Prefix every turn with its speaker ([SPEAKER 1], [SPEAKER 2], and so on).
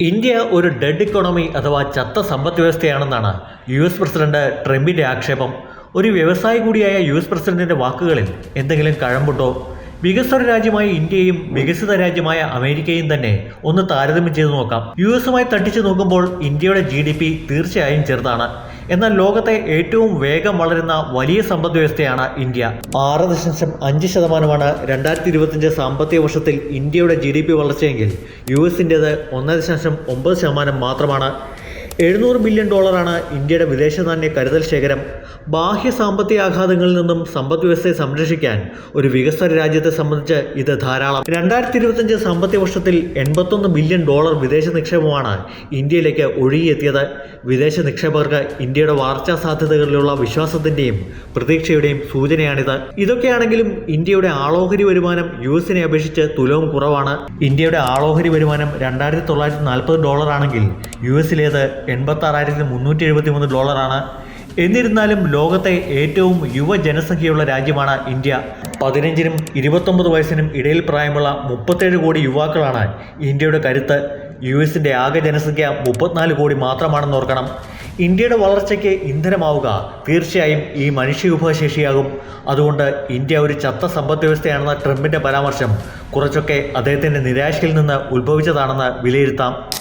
[SPEAKER 1] India ഒരു dead economy അഥവാ ചത്ത സമ്പദ് വ്യവസ്ഥയാണെന്നാണ് യു എസ് പ്രസിഡന്റ് ട്രംപിന്റെ ആക്ഷേപം. ഒരു വ്യവസായി കൂടിയായ യു എസ് പ്രസിഡന്റിന്റെ വാക്കുകളിൽ എന്തെങ്കിലും കഴമ്പുണ്ടോ? വികസ്വര രാജ്യമായ ഇന്ത്യയും വികസിത രാജ്യമായ അമേരിക്കയും തന്നെ ഒന്ന് താരതമ്യം ചെയ്തു നോക്കാം. യു എസുമായി തട്ടിച്ചു നോക്കുമ്പോൾ ഇന്ത്യയുടെ ജി തീർച്ചയായും ചെറുതാണ്. എന്നാൽ ലോകത്തെ ഏറ്റവും വേഗം വളരുന്ന വലിയ സമ്പദ് വ്യവസ്ഥയാണ് ഇന്ത്യ. ആറ് ദശാംശം അഞ്ച് ശതമാനമാണ് രണ്ടായിരത്തി ഇരുപത്തിയഞ്ച് സാമ്പത്തിക വർഷത്തിൽ ഇന്ത്യയുടെ ജി ഡി പി വളർച്ചയെങ്കിൽ യു എസിന്റേത് ഒന്ന് ദശാംശം ഒമ്പത് ശതമാനം മാത്രമാണ് എഴുന്നൂറ് ബില്യൺ ഡോളറാണ് ഇന്ത്യയുടെ വിദേശ നാണ്യ കരുതൽ ശേഖരം. ബാഹ്യ സാമ്പത്തിക ആഘാതങ്ങളിൽ നിന്നും സമ്പദ് വ്യവസ്ഥയെ സംരക്ഷിക്കാൻ ഒരു വികസ്വര രാജ്യത്തെ സംബന്ധിച്ച് ഇത് ധാരാളം. രണ്ടായിരത്തി ഇരുപത്തഞ്ച് സാമ്പത്തിക വർഷത്തിൽ എൺപത്തൊന്ന് ബില്യൺ ഡോളർ വിദേശ നിക്ഷേപമാണ് ഇന്ത്യയിലേക്ക് ഒഴുകിയെത്തിയത്. വിദേശ നിക്ഷേപകർക്ക് ഇന്ത്യയുടെ വളർച്ചാ സാധ്യതകളിലുള്ള വിശ്വാസത്തിന്റെയും പ്രതീക്ഷയുടെയും സൂചനയാണിത്. ഇതൊക്കെയാണെങ്കിലും ഇന്ത്യയുടെ ആളോഹരി വരുമാനം യു എസിനെ അപേക്ഷിച്ച് തുലവും കുറവാണ്. ഇന്ത്യയുടെ ആളോഹരി വരുമാനം രണ്ടായിരത്തി തൊള്ളായിരത്തി നാൽപ്പത് ഡോളറാണെങ്കിൽ യു എസിലേത് എൺപത്തി ആറായിരത്തി മുന്നൂറ്റി എഴുപത്തി മൂന്ന് ഡോളറാണ്. എന്നിരുന്നാലും ലോകത്തെ ഏറ്റവും യുവ ജനസംഖ്യയുള്ള രാജ്യമാണ് ഇന്ത്യ. പതിനഞ്ചിനും ഇരുപത്തൊമ്പത് വയസ്സിനും ഇടയിൽ പ്രായമുള്ള മുപ്പത്തേഴ് കോടി യുവാക്കളാണ് ഇന്ത്യയുടെ കരുത്ത്. യു എസിന്റെ ആകെ ജനസംഖ്യ മുപ്പത്തിനാല് കോടി മാത്രമാണെന്ന് ഓർക്കണം. ഇന്ത്യയുടെ വളർച്ചയ്ക്ക് ഇന്ധനമാവുക തീർച്ചയായും ഈ മനുഷ്യവിഭവശേഷിയാകും അതുകൊണ്ട് ഇന്ത്യ ഒരു ചത്ത സമ്പദ് വ്യവസ്ഥയാണെന്ന ട്രംപിന്റെ പരാമർശം കുറച്ചൊക്കെ അദ്ദേഹത്തിന്റെ നിരാശയിൽ നിന്ന് ഉത്ഭവിച്ചതാണെന്ന് വിലയിരുത്താം.